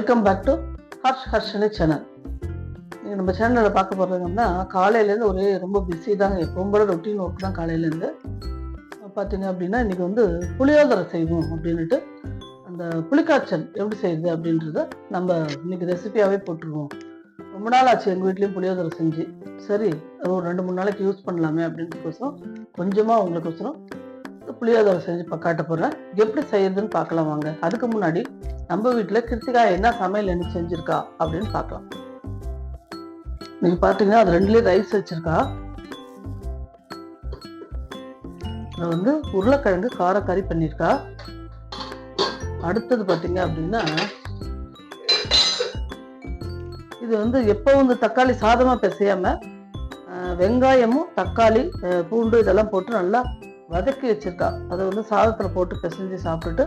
Welcome back to Harsh Harshini channel நீங்கள் நம்ம சேனலில் பார்க்க போகிறீங்கன்னா காலையிலேருந்து ஒரே ரொம்ப பிஸி தாங்க. எப்பவும் போல ரொட்டீன் ஒர்க் தான் காலையிலேருந்து. பார்த்தீங்க அப்படின்னா இன்றைக்கி வந்து புளியோதரை செய்வோம் அப்படின்ட்டு அந்த புளிக்காய்ச்சல் எப்படி செய்யுது அப்படின்றத நம்ம இன்றைக்கி ரெசிபியாகவே போட்டுருவோம். ரொம்ப நாள் ஆச்சு எங்கள் வீட்லேயும் புளியோதரை செஞ்சு. சரி அது ஒரு ரெண்டு மூணு நாளைக்கு யூஸ் பண்ணலாமே அப்படின்றதுக்கோசரம் கொஞ்சமாக உங்களுக்கோசரம் புளியோதரை செஞ்சு காட்ட போகிறேன் எப்படி செய்யறதுன்னு பார்க்கலாம் வாங்க. அதுக்கு முன்னாடி நம்ம வீட்டில் கிருத்திகா என்ன சமையல் என்ன செஞ்சிருக்கா அப்படின்னு பார்க்கலாம். நீங்க பார்த்தீங்கன்னா அது ரெண்டுலேயும் ரைஸ் வச்சிருக்கா. அது வந்து உருளைக்கிழங்கு காரக்கறி பண்ணியிருக்கா அடுத்தது பார்த்தீங்க அப்படின்னா இது வந்து எப்போ வந்து தக்காளி சாதமா பிசையாம வெங்காயமும் தக்காளி பூண்டு இதெல்லாம் போட்டு நல்லா வதக்கி வச்சிருக்கா. அதை வந்து சாதத்தில் போட்டு பிசைஞ்சு சாப்பிட்டுட்டு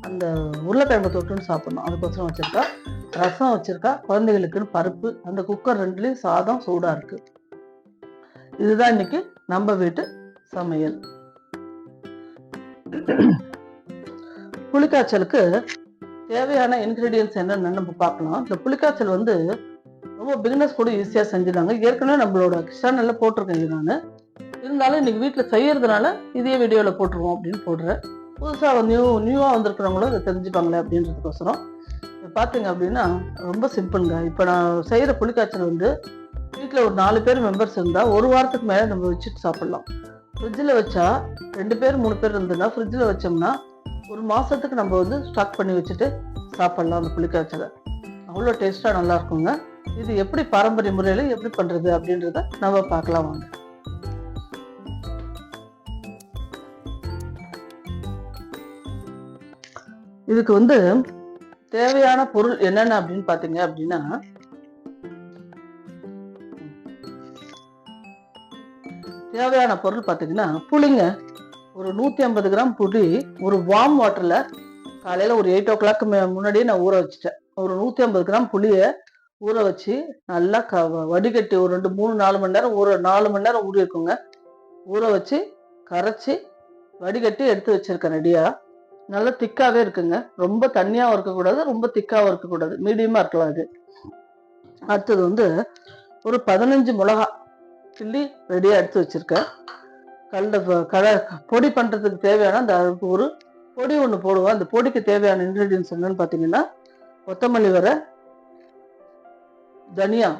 அந்த உருளைக்கிழங்கு தொட்டுன்னு சாப்பிட்ணும். அதுக்கோசரம் வச்சிருக்கா. ரசம் வச்சிருக்கா. குழந்தைகளுக்குன்னு பருப்பு அந்த குக்கர் ரெண்டுலேயும் சாதம் சூடாக இருக்கு. இதுதான் இன்னைக்கு நம்ம வீட்டு சமையல். புளிக்காய்ச்சலுக்கு தேவையான இன்க்ரீடியன்ஸ் என்னென்னு நம்ம பார்க்கலாம். இந்த புளிக்காய்ச்சல் வந்து ரொம்ப பிகினஸ் கூட ஈஸியாக செஞ்சுதாங்க. ஏற்கனவே நம்மளோட சேனலில் போட்டிருக்கேன் இது நான். இருந்தாலும் இன்னைக்கு வீட்டில் செய்யறதுனால இதே வீடியோவில் போட்டுருவோம் அப்படின்னு போடுறேன் புதுசாக நியூ நியூவாக வந்திருக்கிறவங்களும் இதை தெரிஞ்சுப்பாங்களே அப்படின்றதுக்கோசரம். பார்த்தீங்க அப்படின்னா ரொம்ப சிம்பிளுங்க இப்போ நான் செய்கிற புளிக்காய்ச்சல் வந்து வீட்டில் ஒரு நாலு பேர் மெம்பர்ஸ் இருந்தால் ஒரு வாரத்துக்கு மேலே நம்ம வச்சுட்டு சாப்பிட்லாம். ஃப்ரிட்ஜில் வச்சா ரெண்டு பேர் மூணு பேர் இருந்ததுன்னா ஃப்ரிட்ஜில் வச்சோம்னா ஒரு மாதத்துக்கு நம்ம வந்து ஸ்டாக் பண்ணி வச்சுட்டு சாப்பிட்லாம் அந்த புளிக்காய்ச்சலை அவ்வளோ டேஸ்ட்டாக நல்லா இருக்குங்க. இது எப்படி பாரம்பரிய முறையில் எப்படி பண்ணுறது அப்படின்றத நம்ம பார்க்கலாம் வாங்க. இதுக்கு வந்து தேவையான பொருள் என்னென்ன அப்படின்னு பார்த்தீங்க அப்படின்னா தேவையான பொருள் பார்த்தீங்கன்னா புளிங்க ஒரு நூற்றி ஐம்பது கிராம் புளி ஒரு வார்ம் வாட்டரில் காலையில் ஒரு எயிட் ஓ கிளாக் முன்னாடியே நான் ஊற வச்சுட்டேன். ஒரு நூற்றி ஐம்பது கிராம் புளியை ஊற வச்சு நல்லா க வடிகட்டி ஒரு ரெண்டு மூணு நாலு மணி நேரம் ஊற நாலு மணி நேரம் ஊறி இருக்குங்க ஊற வச்சு கரைச்சி வடிகட்டி எடுத்து வச்சிருக்கேன் ரெடியாக நல்லா திக்காவே இருக்குங்க. ரொம்ப தண்ணியாகவும் இருக்கக்கூடாது ரொம்ப திக்காகவும் இருக்கக்கூடாது. மீடியமாக இருக்கலாம் அது அடுத்தது வந்து ஒரு பதினஞ்சு மிளகா கிள்ளி ரெடியாக எடுத்து வச்சுருக்கேன். கல்ல கட பொடி பண்ணுறதுக்கு தேவையான அந்த அதுக்கு ஒரு பொடி ஒன்று போடுவோம் அந்த பொடிக்கு தேவையான இன்க்ரீடியன்ஸ் என்னன்னு பார்த்தீங்கன்னா கொத்தமல்லி வரை தனியா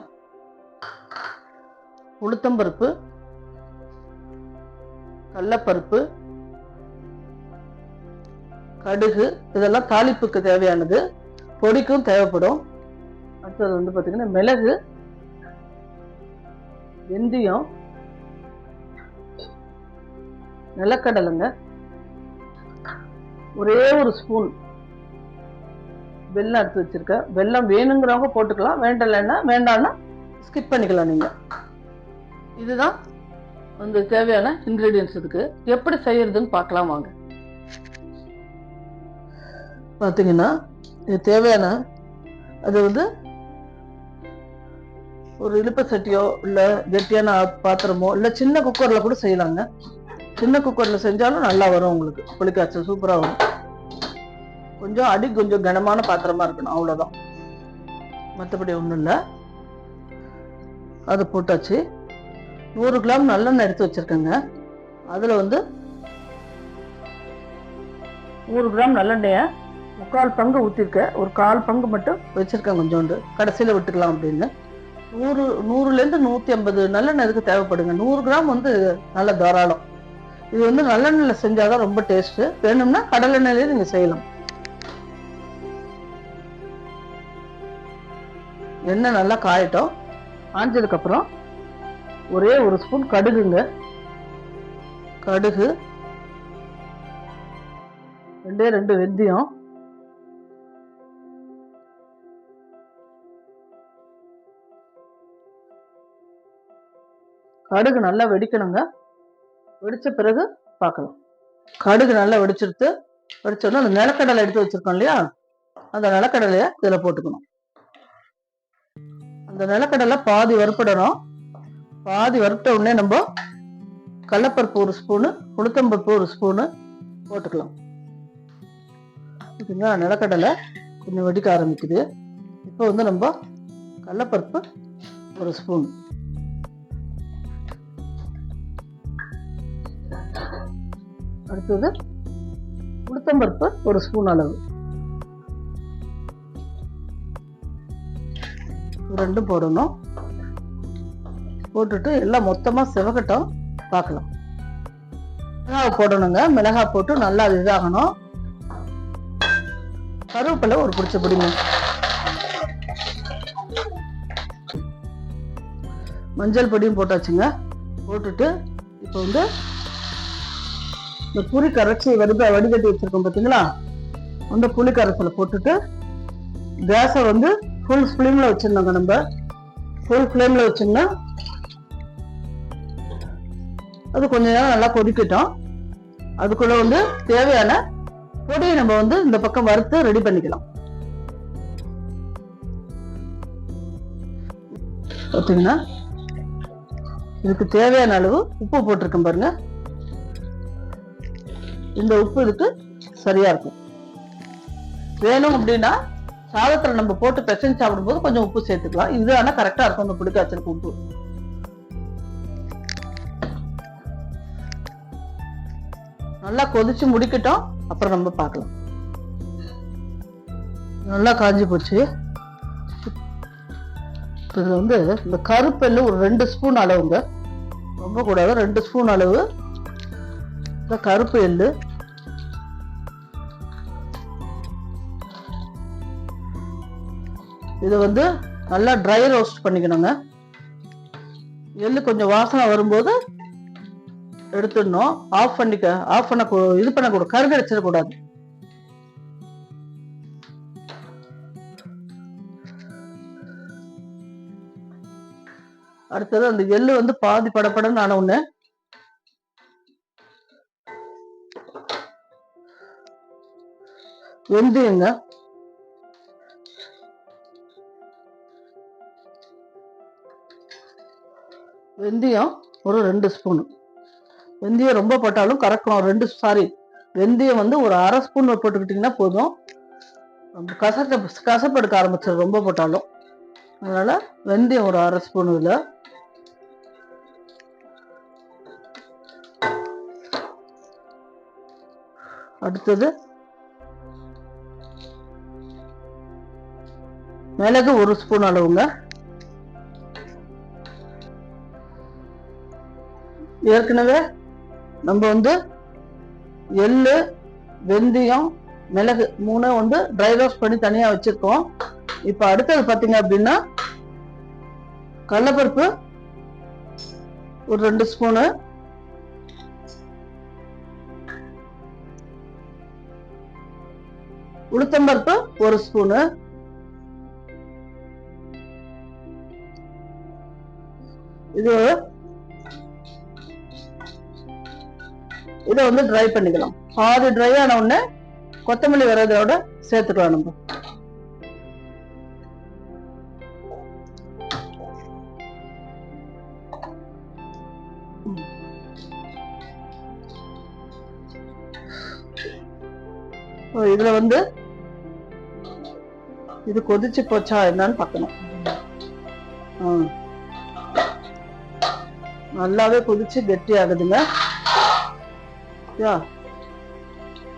உளுத்தம்பருப்பு கடலப்பருப்பு கடுகு இதெல்லாம் தாளிப்புக்கு தேவையானது. பொடிக்கும் தேவைப்படும். அடுத்தது வந்து பார்த்தீங்கன்னா மிளகு வெந்தயம் நிலக்கடலைங்க. ஒரே ஒரு ஸ்பூன் வெல்லம் எடுத்து வச்சிருக்கேன். வெல்லம் வேணுங்கிறவங்க போட்டுக்கலாம். வேண்டலைன்னா வேண்டாம்னா ஸ்கிப் பண்ணிக்கலாம் நீங்கள் இதுதான் வந்து தேவையான இன்க்ரீடியன்ஸ் இதுக்கு. எப்படி செய்யறதுன்னு பார்க்கலாம் வாங்க. பார்த்தீங்கன்னா இது தேவையான அது வந்து ஒரு இழுப்பு சட்டியோ இல்லை கெட்டியான பாத்திரமோ இல்லை சின்ன குக்கரில் கூட செய்யலாங்க. சின்ன குக்கரில் செஞ்சாலும் நல்லா வரும் உங்களுக்கு. புளிக்காய்ச்சல் சூப்பராக வரும். கொஞ்சம் அடி கொஞ்சம் கனமான பாத்திரமா இருக்கணும் அவ்வளோதான் மற்றபடி ஒன்றும் இல்லை. அதை போட்டாச்சு. நூறு கிராம் நல்லெண்ணெய் எடுத்து வச்சுருக்கேங்க. அதில் வந்து நூறு கிராம் நல்லெண்ணெயை முக்கால் பங்கு ஊற்றிருக்கேன் ஒரு கால் பங்கு மட்டும் வச்சுருக்கேன் கொஞ்சோண்டு. கடைசியில் விட்டுக்கலாம் அப்படின்னு. நூறு நூறுலேருந்து நூற்றி ஐம்பது நல்லெண்ணெய் இதுக்கு தேவைப்படுங்க? நூறு கிராம் வந்து நல்ல தாராளம். இது வந்து நல்லெண்ணெயில் செஞ்சால் தான் ரொம்ப டேஸ்ட்டு வேணும்னா கடலெண்ணெயிலே நீங்கள் செய்யலாம். எண்ணெய் நல்லா காயட்டும். காஞ்சதுக்கப்புறம் ஒரே ஒரு ஸ்பூன் கடுகுங்க. கடுகு ரெண்டே ரெண்டு வெந்தயம். கடுகு நல்லா வெடிக்கணுங்க. வெடித்த பிறகு பார்க்கலாம். கடுகு நல்லா வெடிச்சிருத்து வெடிச்சோன்னா அந்த நிலக்கடலை எடுத்து வச்சிருக்கோம் இல்லையா? அந்த நிலக்கடலையை இதில் போட்டுக்கணும். அந்த நிலக்கடலை பாதி வறுப்படணும். பாதி வறுத்த உடனே நம்ம கடலப்பருப்பு ஒரு ஸ்பூனு உளுத்தம்பருப்பு ஒரு ஸ்பூனு போட்டுக்கலாம். ஓகேங்களா நிலக்கடலை கொஞ்சம் வெடிக்க ஆரம்பிக்குது. இப்போ வந்து நம்ம கடலப்பருப்பு ஒரு ஸ்பூன். அடுத்தது உளுத்தம்பருப்பு ஒரு ஸ்பூன் அளவு. ரெண்டும் போடணும். போட்டுட்டு எல்லாம் மொத்தமாக செவகட்டும் பார்க்கலாம். மிளகாய் போடணுங்க. மிளகாய் போட்டு நல்லா அது இதாகணும். கருவேப்பிலை ஒரு பிடிச்ச பிடிங்க. மஞ்சள் பொடியும் போட்டாச்சுங்க. போட்டுட்டு இப்போ வந்து இந்த புளி கரைச்சி வருது வடிகட்டி வச்சிருக்கோம் பார்த்தீங்களா அந்த புளி கரைசலை போட்டுட்டு கேஸை வந்து ஃபுல் ஃப்ளேமில் வச்சிருந்தோங்க நம்ம. ஃபுல் ஃப்ளேமில் வச்சோம்னா அது கொஞ்ச நேரம் நல்லா கொதிக்கட்டும். அதுக்குள்ள வந்து தேவையான பொடியை நம்ம வந்து இந்த பக்கம் வறுத்து ரெடி பண்ணிக்கலாம். பார்த்தீங்கன்னா இதுக்கு தேவையான அளவு உப்பு போட்டிருக்கேன் பாருங்க. இந்த உப்பு இதுக்கு சரியா இருக்கும். வேணும் அப்படின்னா சாதத்துல நம்ம போட்டு பிசைஞ்சு சாப்பிடும்போது கொஞ்சம் உப்பு சேர்த்துக்கலாம். இது ஆனா கரெக்டா இருக்கும். இந்த புளிக்காய்ச்சலுக்கு உப்பு. நல்லா கொதிச்சு முடிக்கட்டும். அப்புறம் நம்ம பார்க்கலாம். நல்லா காஞ்சி போச்சு. இப்ப இதுல வந்து இந்த கருப்பெல்லு ஒரு ரெண்டு ஸ்பூன் அளவுங்க. ரொம்ப கூடாது. ரெண்டு ஸ்பூன் அளவு இந்த கருப்பு எள்ளு. இது வந்து நல்லா ட்ரை ரோஸ்ட் பண்ணிக்கணுங்க. எள்ளு கொஞ்சம் வாசனை வரும்போது எடுத்துடணும். ஆஃப் பண்ணிக்க ஆஃப் பண்ண இது பண்ணக்கூடாது கருகடிச்சிடக்கூடாது அடுத்தது அந்த எள்ளு வந்து பாதி படப்படன்னு ஆன உடனே வெந்தயங்க வெந்தயம் ஒரு ரெண்டு ஸ்பூனு வெந்தயம் ரொம்ப போட்டாலும் கறக்கும். ரெண்டு சாரி வெந்தயம் வந்து ஒரு அரை ஸ்பூன் போட்டுக்கிட்டிங்கன்னா போதும். ரொம்ப கசக்க கசப்பு ஆரம்பிச்சிடும் ரொம்ப போட்டாலும். அதனால வெந்தயம் ஒரு அரை ஸ்பூன் இதில். அடுத்தது மிளகு ஒரு ஸ்பூன் அளவுங்க. ஏற்கனவே நம்ம வந்து எள்ளு வெந்தயம் மிளகு மூணு வந்து ட்ரை ரோஸ்ட் பண்ணி தனியாக வச்சுருக்கோம். இப்போ அடுத்தது பார்த்தீங்க அப்படின்னா கடலப்பருப்பு ஒரு ரெண்டு ஸ்பூனு. உளுத்தம்பருப்பு ஒரு ஸ்பூனு. இது இதை வந்து ட்ரை பண்ணிக்கலாம். பாதி ட்ரை ஆன உடனே கொத்தமல்லி வரதோட சேர்த்துக்கலாம் நம்ம. இதுல வந்து இது கொதிச்சு போச்சா என்னன்னு பார்க்கணும். ஆ. நல்லாவே கொதிச்சு கெட்டி ஆகுதுங்க.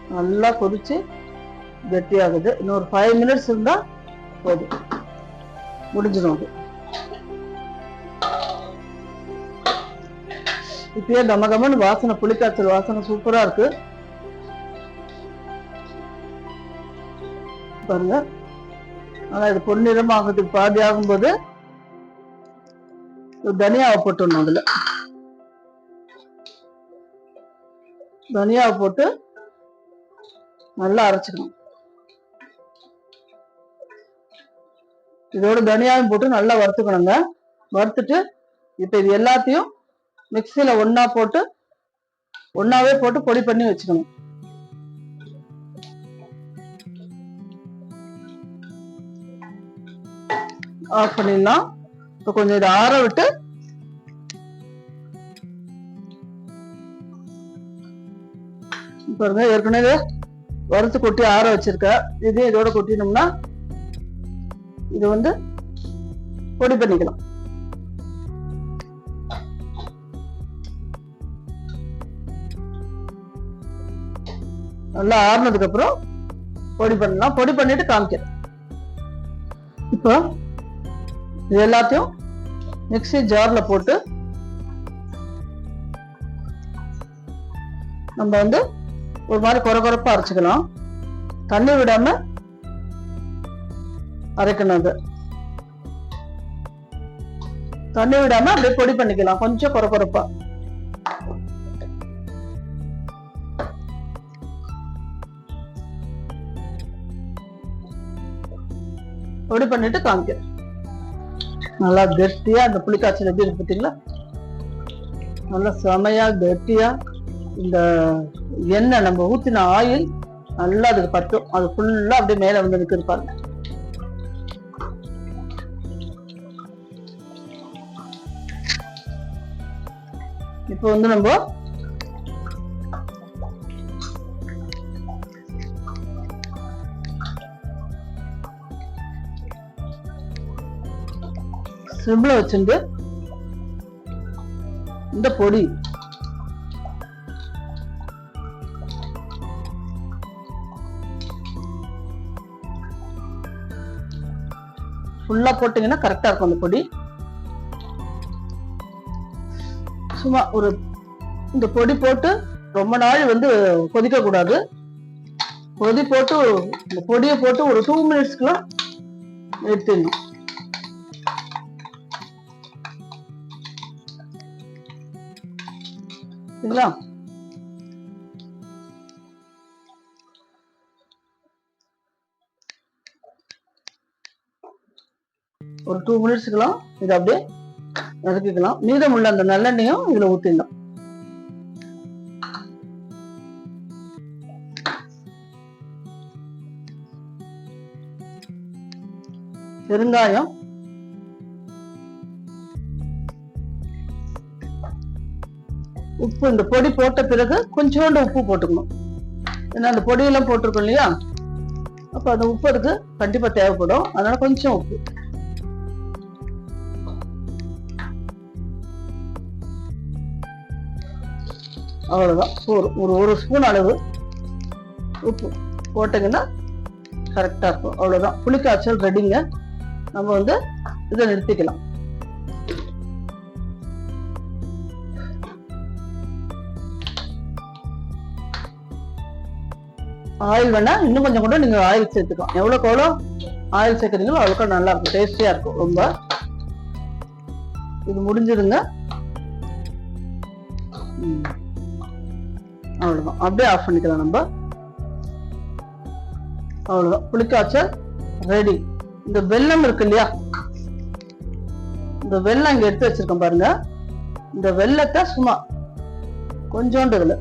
நல்லா கொதிச்சு கெட்டி ஆகுது. இன்னொரு ஃபைவ் மினிட்ஸ் இருந்தா போதும். முடிஞ்சிடும் அது. இப்பயே கம வாசனை புளிக்காய்ச்சல் வாசனை சூப்பரா இருக்கு. பாருங்க. ஆனா இது பொன்னிறமாகிறதுக்கு பாதி ஆகும்போது தனியாவை போட்டுடணும் அதுல. தனியாவை போட்டு நல்லா அரைச்சிக்கணும். இதோட தனியாவும் போட்டு நல்லா வறுத்துக்கணுங்க. வறுத்துட்டு இப்ப இது எல்லாத்தையும் மிக்சியில ஒன்னா போட்டு ஒன்னாவே போட்டு பொடி பண்ணி வச்சுக்கணும். ஆஃப் பண்ணிடலாம். இப்போ கொஞ்சம் இதை ஆற விட்டு பாருங்க ஏற்கனவே வறுத்து கொட்டி ஆற வச்சிருக்க. இதே இதோட கொட்டினோம்னா இது வந்து பொடி பண்ணிக்கலாம். நல்லா ஆறுனதுக்கு அப்புறம் பொடி பண்ணலாம். பொடி பண்ணிட்டு காமிக்கிறேன். இப்போ இது எல்லாத்தையும் மிக்ஸி ஜார்ல போட்டு நம்ம வந்து ஒரு மாதிரி குறை குறைப்பாக அரைச்சுக்கலாம். தண்ணி விடாம அரைக்கணும் அது. தண்ணி விடாம அப்படியே பொடி பண்ணிக்கலாம். கொஞ்சம் குறை குறைப்பா பொடி பண்ணிட்டு காமிக்கிறேன். நல்லா கெட்டியா அந்த புளிக்காய்ச்சல் எப்படி இருக்கு பார்த்தீங்களா? நல்லா செமையா கெட்டியா இந்த எண்ணெய் நம்ம ஊத்தின ஆயில் நல்லா அதுக்கு பத்தும் அது ஃபுல்லா அப்படியே மேல வந்து நிற்குது பாருங்க. இப்போ வந்து நம்ம சிம்ல வச்சுட்டு இந்த பொடி. ஃபுல்லா போட்டீங்கன்னா கரெக்டா இருக்கும் அந்த பொடி. சும்மா ஒரு இந்த பொடி போட்டு ரொம்ப நாள் வந்து கொதிக்க கூடாது. கொதி போட்டு இந்த பொடியை போட்டு ஒரு டூ மினிட்ஸ்க்குள்ள எடுத்துடணும். சரிங்களா ஒரு டூ மினிட்ஸ்க்குலாம் இதை அப்படியே நடக்கலாம் மீதம் உள்ள அந்த நல்லெண்ணையும் இதுல ஊற்றிடலாம் பெருங்காயம் உப்பு இந்த பொடி போட்ட பிறகு கொஞ்சோண்டு உப்பு போட்டுக்கணும். ஏன்னா அந்த பொடியெல்லாம் போட்டிருக்கோம் இல்லையா? அப்ப அந்த உப்பு அதுக்கு கண்டிப்பா தேவைப்படும். அதனால கொஞ்சம் உப்பு. அவ்வளவுதான். ஒரு ஒரு ஒரு ஸ்பூன் அளவு உப்பு போட்டீங்கன்னா கரெக்டா இருக்கும். அவ்வளவுதான். புளிக்காய்ச்சல் ரெடிங்க நம்ம வந்து இதை நிறுத்திக்கலாம். ஆயில் வேணா இன்னும் கொஞ்சம் கூட நீங்க ஆயில் சேர்த்துக்கலாம். எவ்வளவு எவ்வளோ ஆயில் சேர்க்குறீங்களோ அவ்வளோக்கு நல்லா இருக்கும். டேஸ்டியா இருக்கும். ரொம்ப. இது முடிஞ்சிருங்க. அவ்வளவுதான். அப்படியே ஆஃப் பண்ணிக்கலாம் நம்ம. அவ்வளவுதான். புளிக்காய்ச்சல் ரெடி இந்த வெல்லம் இருக்கு இல்லையா? இந்த வெல்லம் இங்க எடுத்து வச்சிருக்கேன் பாருங்க. இந்த வெள்ளத்தை சும்மா கொஞ்சோண்டு இதில்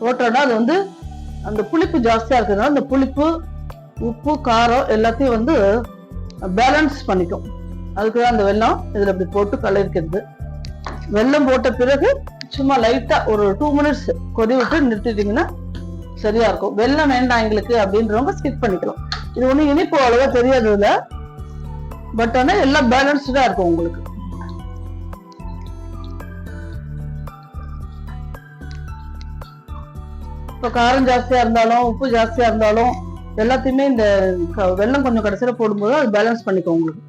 போட்டோம்னா அது வந்து அந்த புளிப்பு ஜாஸ்தியா இருக்கிறதுனால அந்த புளிப்பு உப்பு காரம் எல்லாத்தையும் வந்து பேலன்ஸ் பண்ணிக்கும். அதுக்கு தான் அந்த வெல்லம் இதுல இப்படி போட்டு கலரிக்கிறது வெல்லம் போட்ட பிறகு சும்மா லைட்டா ஒரு டூ மினிட்ஸ் கொதி விட்டு நிறுத்திட்டீங்கன்னா சரியா இருக்கும். வெள்ளம் வேண்டாம் எங்களுக்கு அப்படின்றவங்க ஸ்கிப் பண்ணிக்கலாம். இது ஒன்றும் இனிப்பு அவ்வளவா தெரியாது இல்ல பட் ஆனா எல்லாம் பேலன்ஸ்டா இருக்கும் உங்களுக்கு. இப்போ காரம் ஜாஸ்தியாக இருந்தாலும் உப்பு ஜாஸ்தியாக இருந்தாலும் எல்லாத்தையுமே இந்த க- கொஞ்சம் கடைசியில் போடும்போது அது பேலன்ஸ் பண்ணிக்கும் உங்களுக்கு.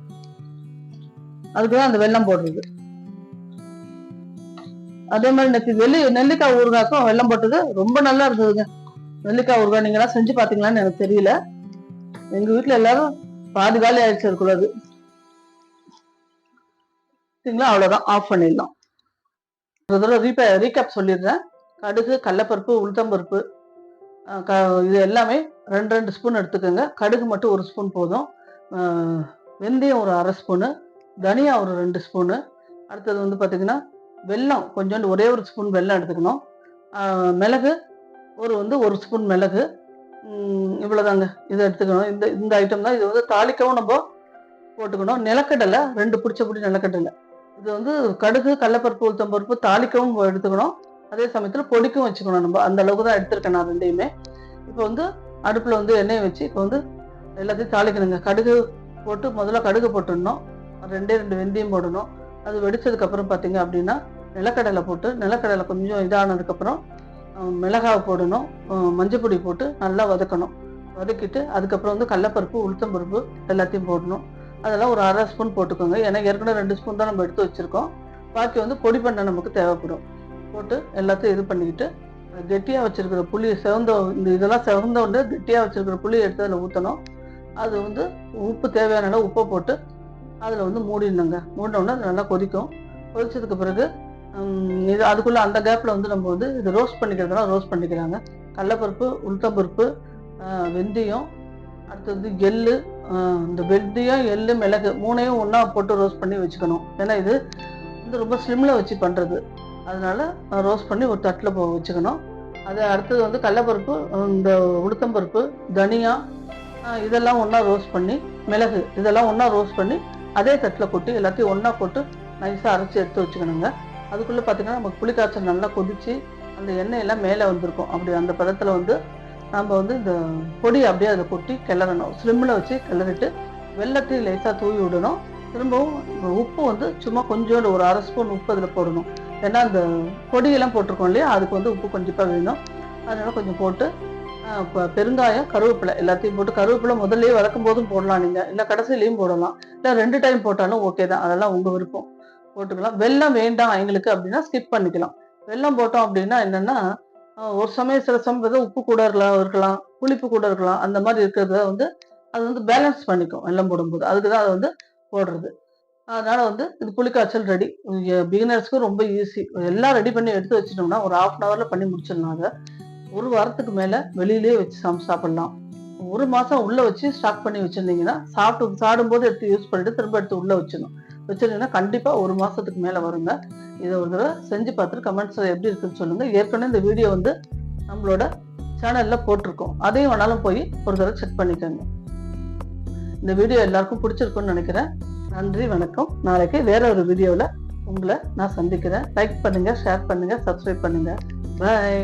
அதுக்குதான் அந்த வெல்லம் போடுறது. அதே மாதிரி இன்னைக்கு வெள்ளி நெல்லிக்காய் ஊறுகாய்க்கும் வெள்ளம் போட்டது ரொம்ப நல்லா இருந்ததுங்க. நெல்லிக்காய் ஊறுகாய் நீங்களாம் செஞ்சு பார்த்தீங்களான்னு எனக்கு தெரியல. எங்கள் வீட்டில் எல்லாரும் பாதி காலி ஆயிடுச்சு அதுக்குள்ளது சரிங்களா? அவ்வளோதான் ஆஃப் பண்ணிடலாம். ஒரு தடவை ரீபே ரீகேப் சொல்லிடுறேன். கடுகு கடலப்பருப்பு உளுத்தம்பருப்பு க- இது எல்லாமே ரெண்டு ரெண்டு ஸ்பூன் எடுத்துக்கோங்க. கடுகு மட்டும் ஒரு ஸ்பூன் போதும். வெந்தயம் ஒரு அரை ஸ்பூனு தனியா ஒரு ரெண்டு ஸ்பூனு. அடுத்தது வந்து பார்த்தீங்கன்னா வெல்லம் கொஞ்சோண்டு ஒரே ஒரு ஸ்பூன் வெல்லம் எடுத்துக்கணும். மிளகு ஒரு வந்து ஒரு ஸ்பூன் மிளகு. இவ்வளோதாங்க இதை எடுத்துக்கணும். இந்த இந்த ஐட்டம் தான். இது வந்து தாளிக்கவும் நம்ம போட்டுக்கணும். நிலக்கடலை ரெண்டு பிடிச்ச பிடி நிலக்கடலை. இது வந்து கடுகு கடலப்பருப்பு உளுத்தம்பருப்பு தாளிக்கவும் எடுத்துக்கணும். அதே சமயத்தில் பொடிக்கும் வச்சுக்கணும் நம்ம. அந்த அளவுக்கு தான் எடுத்திருக்கேன் நான் ரெண்டையுமே. இப்போ வந்து அடுப்பில் வந்து எண்ணெயை வச்சு இப்போ வந்து எல்லாத்தையும் தாளிக்கணுங்க. கடுகு போட்டு முதல்ல கடுகு போட்டுடணும். ரெண்டே ரெண்டு வெந்தயம் போடணும். அது வெடிச்சதுக்கப்புறம் பார்த்தீங்க அப்படின்னா நிலக்கடலை போட்டு நிலக்கடலை கொஞ்சம் இதானதுக்கப்புறம் மிளகாய் மிளகாவை போடணும் மஞ்சள் மஞ்சப்பொடி போட்டு நல்லா வதக்கணும். வதக்கிட்டு அதுக்கப்புறம் வந்து கடலப்பருப்பு உளுத்தம்பருப்பு எல்லாத்தையும் போடணும். அதெல்லாம் ஒரு அரை ஸ்பூன் போட்டுக்கோங்க. ஏன்னா ஏற்கனவே ரெண்டு ஸ்பூன் தான் நம்ம எடுத்து வச்சுருக்கோம். பாக்கி வந்து பொடி பண்ண நமக்கு தேவைப்படும். போட்டு எல்லாத்தையும் இது பண்ணிக்கிட்டு கெட்டியாக வச்சிருக்கிற புளி சிவந்த இந்த இதெல்லாம் சிவந்த உடனே கெட்டியாக வச்சிருக்கிற புளி எடுத்து அதில் ஊற்றணும் அது வந்து உப்பு தேவையான அளவு உப்பை போட்டு அதில் வந்து மூடிடணுங்க. மூடினோடனே அது நல்லா கொதிக்கும். கொதிச்சதுக்கு பிறகு இது அதுக்குள்ளே அந்த கேப்பில் வந்து நம்ம வந்து இது ரோஸ்ட் பண்ணிக்கிறதுலாம் ரோஸ்ட் பண்ணிக்கிறாங்க கடலப்பருப்பு உளுத்தம்பருப்பு வெந்தயம் அடுத்தது எள்ளு இந்த வெந்தயம் எள்ளு மிளகு மூணையும் ஒன்றா போட்டு ரோஸ்ட் பண்ணி வச்சுக்கணும். ஏன்னா இது வந்து ரொம்ப ஸ்லிம்மில் வச்சு பண்ணுறது அதனால் ரோஸ்ட் பண்ணி ஒரு தட்டில் போ வச்சுக்கணும். அது அடுத்தது வந்து கடலப்பருப்பு இந்த உளுத்தம்பருப்பு தனியா இதெல்லாம் ஒன்றா ரோஸ்ட் பண்ணி மிளகு இதெல்லாம் ஒன்றா ரோஸ்ட் பண்ணி அதே தட்டில் கொட்டி எல்லாத்தையும் ஒன்றா போட்டு நைஸாக அரைச்சி எடுத்து வச்சுக்கணுங்க. அதுக்குள்ளே பார்த்தீங்கன்னா நமக்கு புளிக்காய்ச்சல் நல்லா கொதித்து அந்த எண்ணெய் எல்லாம் மேலே வந்திருக்கும். அப்படி அந்த பதத்தில் வந்து நம்ம வந்து இந்த பொடி அப்படியே அதில் கொட்டி கிளறணும். ஸ்லிம்மில் வச்சு கிளறிட்டு வெள்ளத்தையும் லேசாக தூவி விடணும். திரும்பவும் உப்பு வந்து சும்மா கொஞ்சோண்டு ஒரு அரை ஸ்பூன் உப்பு அதில் போடணும். ஏன்னா அந்த பொடியெல்லாம் போட்டிருக்கோம் இல்லையா? அதுக்கு வந்து உப்பு கொஞ்சம் வேணும். அதனால கொஞ்சம் போட்டு பெருங்காயம் கருவேப்பிலை எல்லாத்தையும் போட்டு கருவேப்பிலை முதல்லயே வளர்க்கும் போதும் போடலாம் நீங்கள் இல்லை கடைசிலையும் போடலாம். இல்லை ரெண்டு டைம் போட்டாலும் ஓகே தான். அதெல்லாம் உங்கள் விருப்பம். போட்டுக்கலாம். வெல்லம் வேண்டாம் எங்களுக்கு அப்படின்னா ஸ்கிப் பண்ணிக்கலாம். வெல்லம் போட்டோம் அப்படின்னா என்னன்னா ஒரு சமயம் சில சமயம் உப்பு கூட இருக்கலாம் இருக்கலாம் புளிப்பு கூட இருக்கலாம். அந்த மாதிரி இருக்கிறத வந்து அது வந்து பேலன்ஸ் பண்ணிக்கும் வெள்ளம் போடும்போது. அதுக்கு தான் அதை வந்து போடுறது. அதனால வந்து இது புளிக்காய்ச்சல் ரெடி பிகினர்ஸ்க்கு ரொம்ப ஈஸி எல்லாம் ரெடி பண்ணி எடுத்து வச்சிட்டோம்னா ஒரு ஹாஃப் அன் ஹவர்ல பண்ணி முடிச்சிடலாம் அதை. ஒரு வாரத்துக்கு மேல வெளியிலேயே வச்சு சமைச்சு சாப்பிடலாம். ஒரு மாசம் உள்ள வச்சு ஸ்டாக் பண்ணி வச்சிருந்தீங்கன்னா சாப்பிட்டு சாப்பிடும்போது எடுத்து யூஸ் பண்ணிட்டு திரும்ப எடுத்து உள்ள வச்சிடணும். வச்சிருந்தீங்கன்னா கண்டிப்பா ஒரு மாசத்துக்கு மேல வருங்க. இதை ஒரு தடவை செஞ்சு பார்த்துட்டு கமெண்ட்ஸ் எப்படி இருக்குன்னு சொல்லுங்க. ஏற்கனவே இந்த வீடியோ வந்து நம்மளோட சேனல்ல போட்டிருக்கோம். அதையும் வேணாலும் போய் ஒரு தடவை செக் பண்ணிக்கோங்க. இந்த வீடியோ எல்லாருக்கும் பிடிச்சிருக்கும்னு நினைக்கிறேன். நன்றி வணக்கம். நாளைக்கு வேற ஒரு வீடியோவில் உங்களை நான் சந்திக்கிறேன். லைக் பண்ணுங்க ஷேர் பண்ணுங்க சப்ஸ்கிரைப் பண்ணுங்க. பாய்